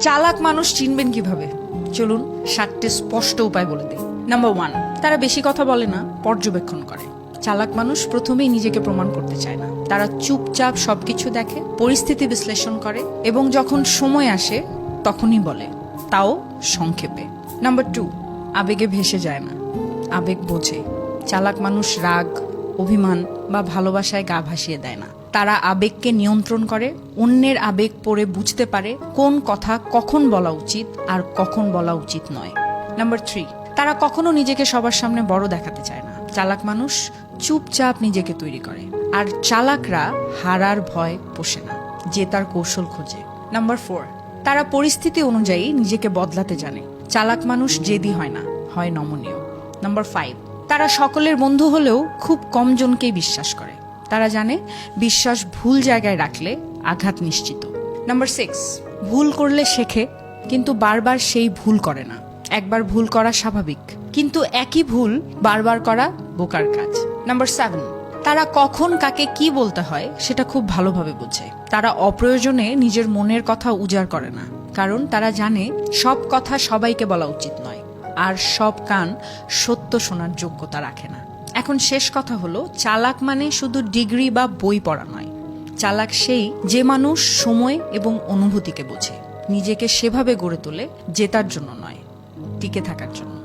চালাক মানুষ চিনবেন কীভাবে? চলুন সাতটি স্পষ্ট উপায় বলে দিই। নাম্বার ওয়ান তারা বেশি কথা বলে না, পর্যবেক্ষণ করে। চালাক মানুষ প্রথমেই নিজেকে প্রমাণ করতে চায় না। তারা চুপচাপ সবকিছু দেখে, পরিস্থিতি বিশ্লেষণ করে এবং যখন সময় আসে, তখনই বলে। তাও সংক্ষেপে। নাম্বার টু আবেগে ভেসে যায় না। আবেগ বোঝে। চালাক মানুষ রাগ অভিমান বা ভালোবাসায় গা ভাসিয়ে দেয় না। তারা আবেগকে নিয়ন্ত্রণ করে, অন্যের আবেগ পড়ে বুঝতে পারে কোন কথা কখন বলা উচিত আর কখন বলা উচিত নয়। নাম্বার থ্রি তারা কখনো নিজেকে সবার সামনে বড় দেখাতে চায় না। চালাক মানুষ চুপচাপ নিজেকে তৈরি করে, আর চালাকরা হারার ভয় পোষে না, যে তার কৌশল খোঁজে। নাম্বার ফোর তারা পরিস্থিতি অনুযায়ী নিজেকে বদলাতে জানে। চালাক মানুষ জেদি হয় না, হয় নমনীয়। নাম্বার ফাইভ তারা সকলের বন্ধু হলেও খুব কম জনকেই বিশ্বাস করে। তারা জানে বিশ্বাস ভুল জায়গায় রাখলে আঘাত নিশ্চিত। নাম্বার সিক্স ভুল করলে শেখে, কিন্তু বারবার সেই ভুল করে না। একবার ভুল করা স্বাভাবিক, কিন্তু একই ভুল বারবার করা বোকার কাজ। নাম্বার সেভেন তারা কখন কাকে কি বলতে হয় সেটা খুব ভালোভাবে বোঝে। তারা অপ্রয়োজনে নিজের মনের কথা উজাড় করে না, কারণ তারা জানে সব কথা সবাইকে বলা উচিত নয়। আর সব কান সত্য শোনার যোগ্যতা রাখে না। এখন শেষ কথা হলো, চালাক মানে শুধু ডিগ্রি বা বই পড়া নয়। চালাক সেই যে মানুষ সময় এবং অনুভূতিকে বোঝে, নিজেকে সেভাবে গড়ে তোলে, জেতার জন্য নয়, টিকে থাকার জন্য।